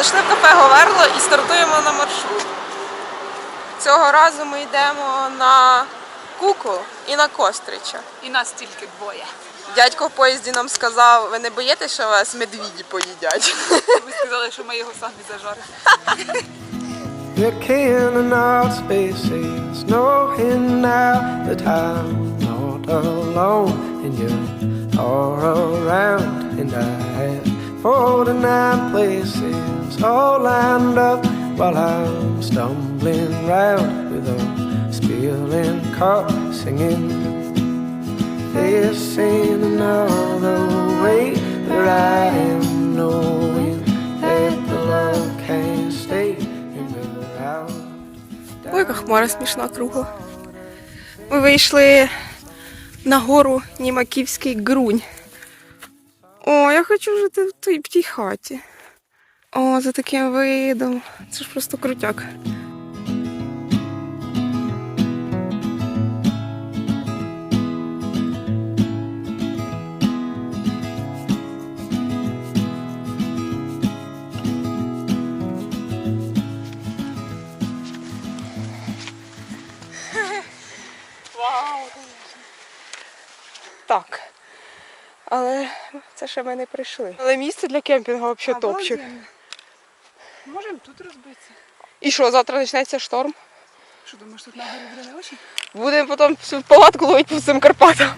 Зайшли в кафе Говерло і стартуємо на маршрут. Цього разу ми йдемо на Куку і на Кострича. І нас тільки двоє. Дядько в поїзді нам сказав, ви не боїтеся, що вас медвіді поїдять? Ви сказали, що ми його самі зажаримо. You're keying in out spaces, knowing now that I'm not alone, and you're all around. And I have 49 places all lined up while I'm stumbling round with a spilling cup, singing this ain't another way that I am knowing that the love can't stay in the house. Ой, яка хмара смішна. Ми вийшли на гору Німаківський Грунь. О, я хочу жити в тій, хаті. О, за таким видом. Це ж просто крутяк. Але це ще ми не прийшли. Але місце для кемпінгу взагалі топчик. Можемо тут розбитися. І що, завтра почнеться шторм? Що думаєш, тут на горі буде не очень? Будемо потім всю палатку ловити по цим Карпатам.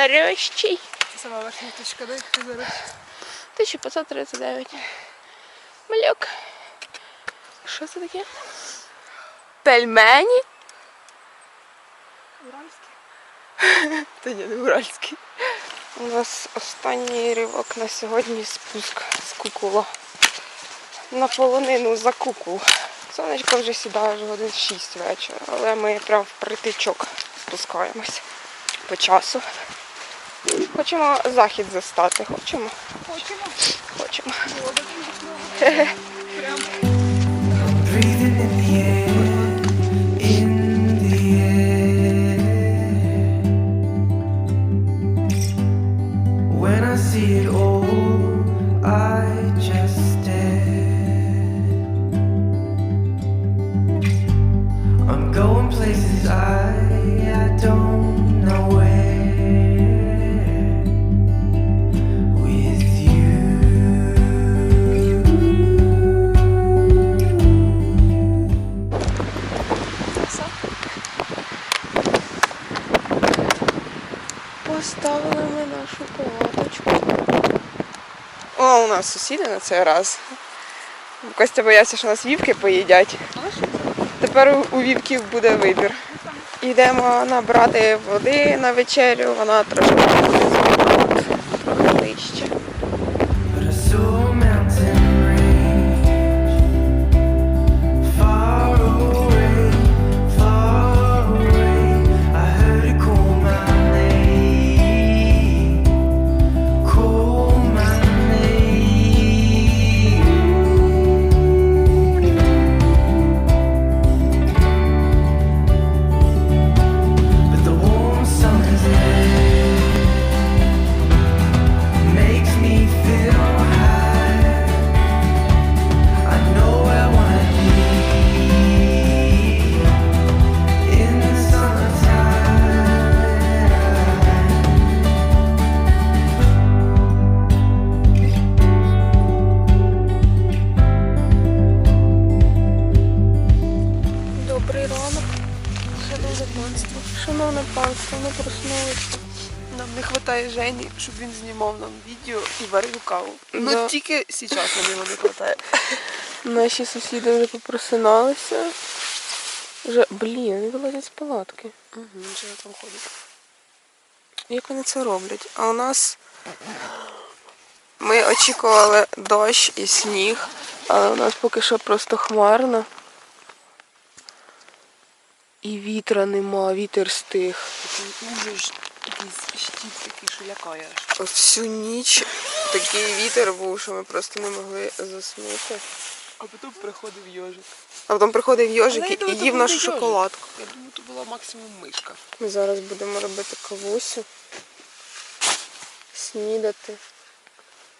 Зарощий. Це сама верхня точка, ти зараз. 1539. Малюк. Що це таке? Пельмені? Уральський. Та ні, не уральський. У нас останній ривок на сьогодні спуск з кукула. На полонину за кукул. Сонечко вже сідає вже годин 6 вечора, але ми прям в притичок спускаємось по часу. Хочемо захід застати, хочемо. Хочемо. Хочемо. Вода Поставили ми нашу палаточку. О, у нас сусіди на цей раз. Костя боявся, що нас вівки поїдять. Тепер у- вівків буде вибір. Йдемо набрати води на вечерю, вона трошки Жені, щоб він знімав нам відео і варив каву. Да. Ну тільки зараз нам його не вистачає. Наші сусіди вже попросиналися. Вже, блін, вони вилазять з палатки. Угу, я там ходить. Як вони це роблять? А у нас ми очікували дощ і сніг. Але у нас поки що просто хмарно. І вітра нема, вітер стих. Ужас, такий, що лякає. Всю ніч такий вітер був, що ми просто не могли заснути. А потім приходив йожик. А потім приходив йожик і думаю, їв нашу йожик. шоколадку. Я думаю, то була максимум мишка. Ми зараз будемо робити кавусю, снідати.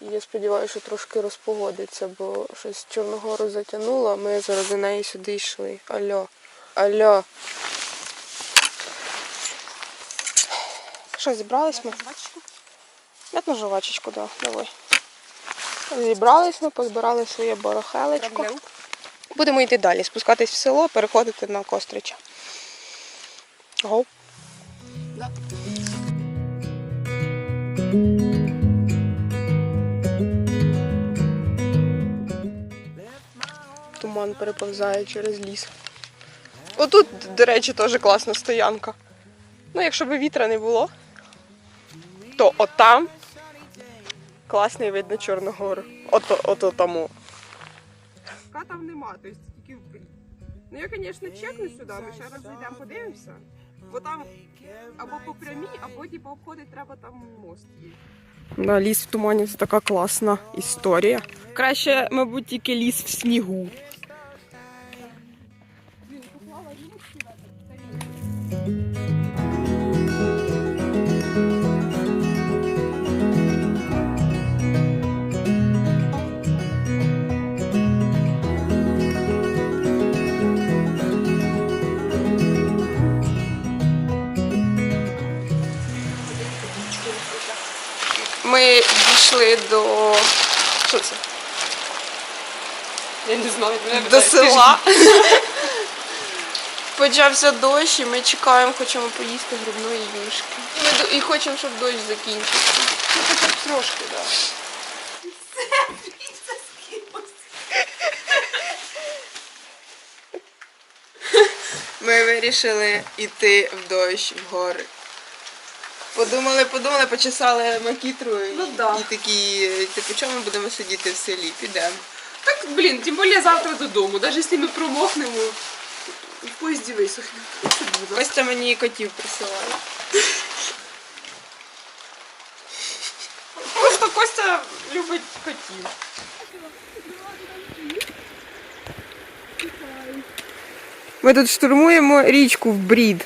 І я сподіваюся, що трошки розпогодиться, бо щось Чорногору затягнуло, а ми заради неї сюди йшли. Алло, алло. Що, зібрались ми? М'ятну жувачечку, да, давай. Зібрались ми, позбирали своє барахелечко. Будемо йти далі, спускатись в село, переходити на Кострича. Гоу. Туман переповзає через ліс. Отут, до речі, теж класна стоянка. Ну, якщо б вітра не було, то отам класний вид на Чорну гору. Ото, ото тому. Ка там нема, тобто тільки. Ну я, звісно, чекну сюди, ми ще раз зайдемо, подивимося. Бо там або по прямій, або типу, обходить треба там мост. Да, ліс в тумані це така класна історія. Краще, мабуть, тільки ліс в снігу. Ми дійшли до. Що це? Я не знаю, мене До села. Почався дощ і ми чекаємо, хочемо поїсти грибної юшки. І, ми до- і хочемо, щоб дощ закінчився. Ну, хоча б трошки, так. Ми вирішили йти в дощ в гори. Подумали, подумали, почесали макітру і, Ну да. і такі, типу, чому ми будемо сидіти в селі? Підемо. Так, блін, тим більше завтра додому. Навіть якщо ми промокнемо, в поїзді висохнемо. Що буде? Костя мені котів присилає. Просто Костя любить котів. Ми тут штурмуємо річку в брід.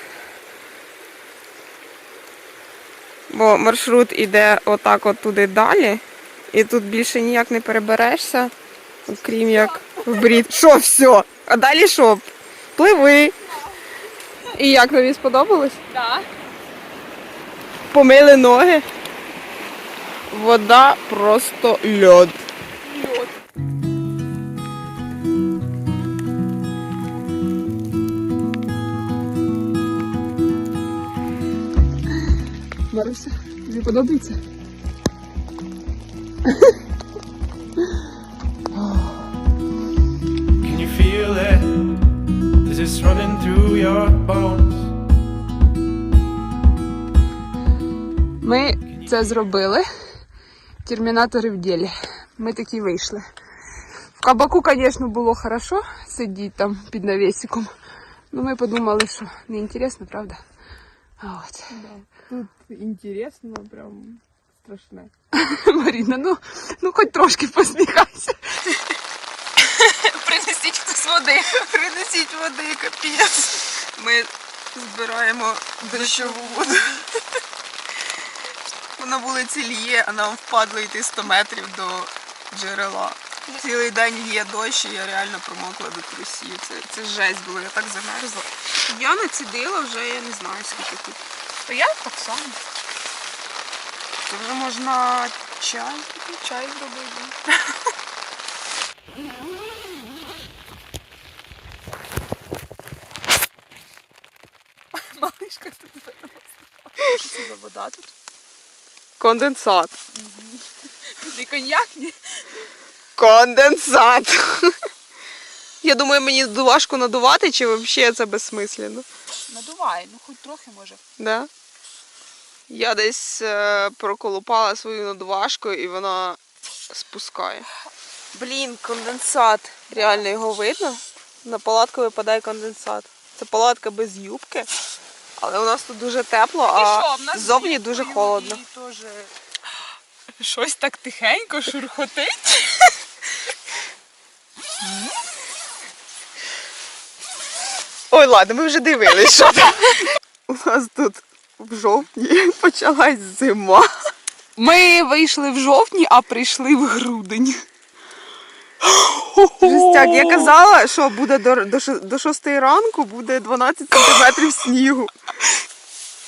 Бо маршрут іде отак от туди далі. І тут більше ніяк не переберешся, окрім як в брід. Що все? А далі що? Пливи. І як тобі сподобалось? Так. Помили ноги. Вода просто льод. Подобається? Can you feel it? Is running through your bones? Ми це зробили. Термінатори в ділі. Ми такі вийшли. В кабаку, звісно, було хорошо сидіти там під навісиком. Ну ми подумали, що не інтересно, правда? От. Тут інтересно, прям страшне. Маріна, ну, ну хоч трошки посміхайся. Принесіть хтось води. Принесіть води, капець. Ми збираємо дощову воду. На вулиці лє, а нам впадло йти 100 метрів до джерела. Цілий день є дощ, і я реально промокла до трусів. Це, це жесть було, я так замерзла. Я націдила вже, я не знаю, скільки тут. То я так само. То вже можна чай, чай зробити. Малишка тут Це за вода тут. Конденсат. І коньяк ні. Конденсат. Я думаю, мені важко надувати, чи взагалі це безсмислено. Надувай, ну хоч трохи може. Да? Я десь е, проколупала свою надважку і вона спускає. Блін, конденсат. Реально його видно. На палатку випадає конденсат. Це палатка без юбки. Але у нас тут дуже тепло, а ззовні дуже холодно. Щось так тихенько шурхотить. Ой, ладно, ми вже дивились, що там. У нас тут в жовтні почалась зима. Ми вийшли в жовтні, а прийшли в грудень. Жестяк, я казала, що буде до, до, до 6 ранку буде 12 сантиметрів снігу.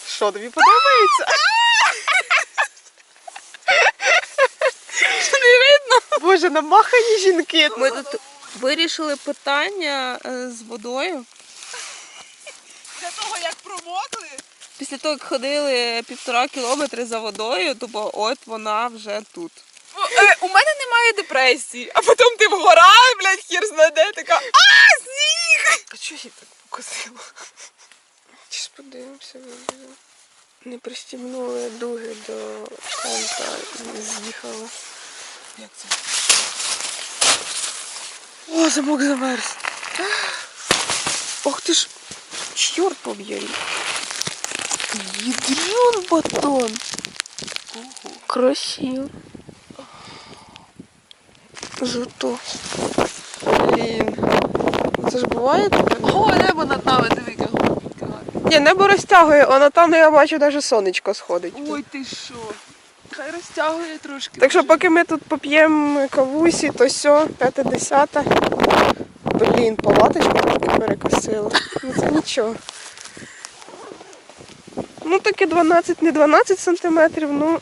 Що, тобі подобається? Не видно. Боже, намахані жінки. Ми тут вирішили питання е, з водою. Промокли. Після того, як ходили півтора кілометри за водою, то от вона вже тут. Е, у мене немає депресії, а потім ти в горах, блядь, хір знаде, така а, сніг! А чого я так покосила? Чи ж подивимося, не пристібнули дуги до тента і з'їхала. Як це? О, замок замерз. Ох ти ж, чорт поб'єрі. Ядрен батон. Красиво. Зато. Блін. Це ж буває таке? О, небо над нами, диви, яке Ні, небо розтягує, а на там я бачу, навіть сонечко сходить. Ой, ти що? Хай розтягує трошки. Так що поки ми тут поп'ємо кавусі, то все, п'яте десяте. Блін, палаточку таки перекосила. Ну це нічого. Ну таки 12, не 12 сантиметрів, ну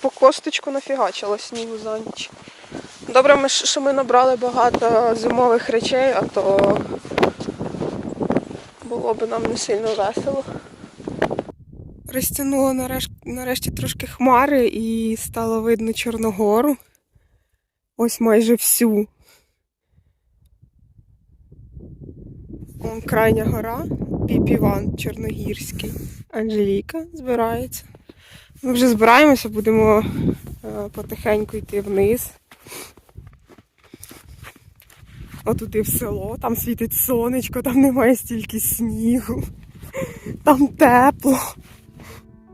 по косточку нафігачило снігу за ніч. Добре, ми, що ми набрали багато зимових речей, а то було б нам не сильно весело. Розтягнуло нарешті, нарешті трошки хмари і стало видно Чорногору. Ось майже всю. Крайня гора, Піпіван Чорногірський. Анжеліка збирається. Ми вже збираємося, будемо е, потихеньку йти вниз. Отуди в село, там світить сонечко, там немає стільки снігу, там тепло.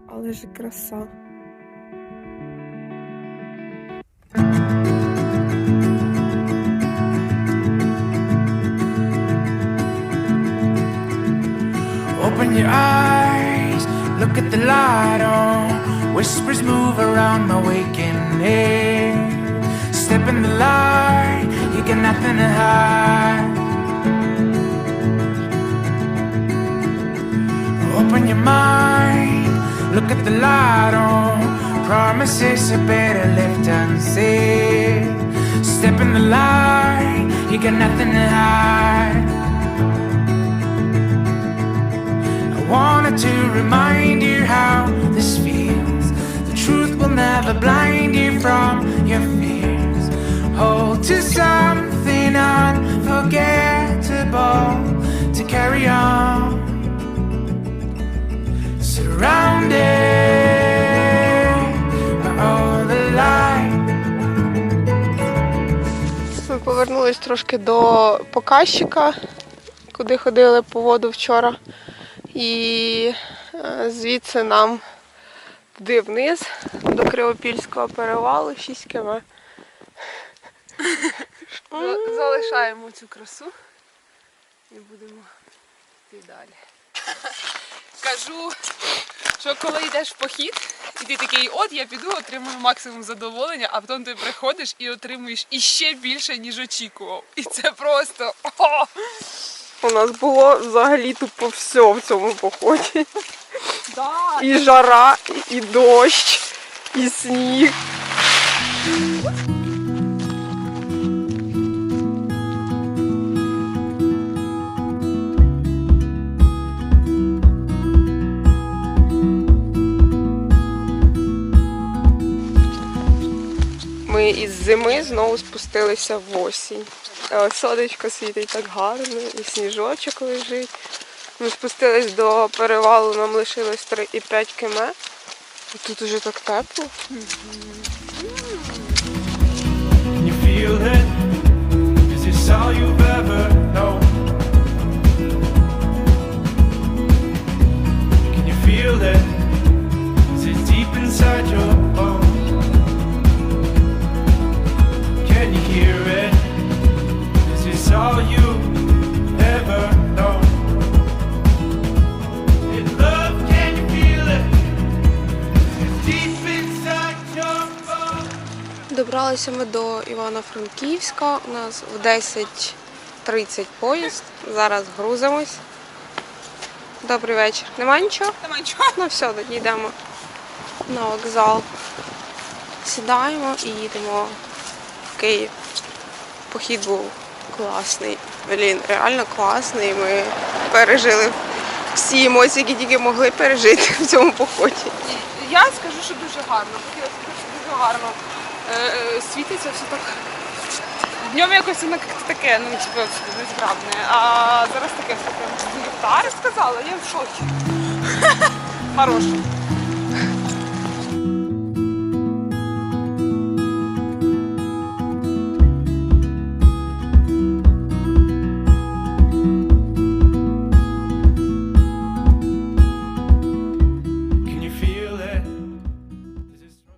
Але ж краса. Open your eyes, look at the light on. Whispers move around my waking head. Step in the light, you got nothing to hide. Open your mind, look at the light on. Promises are better left unsaid. Step in the light, you got nothing to hide. To remind you how this feels. The truth will never blind you from your fears. Hold to something unforgettable to carry on. Surrounded all the light. Ми повернулись трошки до показчика, куди ходили по воду вчора. І е, звідси нам туди вниз, до Кривопільського перевалу, 6 км. Залишаємо цю красу і будемо йти далі. Кажу, що коли йдеш в похід, і ти такий, от я піду, отримую максимум задоволення, а потім ти приходиш і отримуєш іще більше, ніж очікував. І це просто о! У нас було взагалі тупо все в цьому поході. Да. І жара, і дощ, і сніг. ми із зими знову спустилися в осінь. Е, Садочко світить так гарно, і сніжочок лежить. Ми спустились до перевалу, нам лишилось 3,5 км. Тут уже так тепло. Can you feel it? Is it deep inside your bones? can you hear it? Cause it's all you ever know. In love, can you feel it? Deep inside your bones. Добралися ми до Івано-Франківська. У нас в 10.30 поїзд. Зараз грузимось. Добрий вечір. Нема нічого? Нема нічого. Ну все, тоді йдемо на вокзал. Сідаємо і їдемо Київ. Похід був класний. Блін, реально класний. Ми пережили всі емоції, які тільки могли пережити в цьому поході. Я скажу, що дуже гарно. Хотіла сказати, що дуже гарно е, е, світиться все так. Днем якось воно таке, ну типу, незграбне. А зараз таке таке. Ліхтар сказала, я в шокі. Хороше.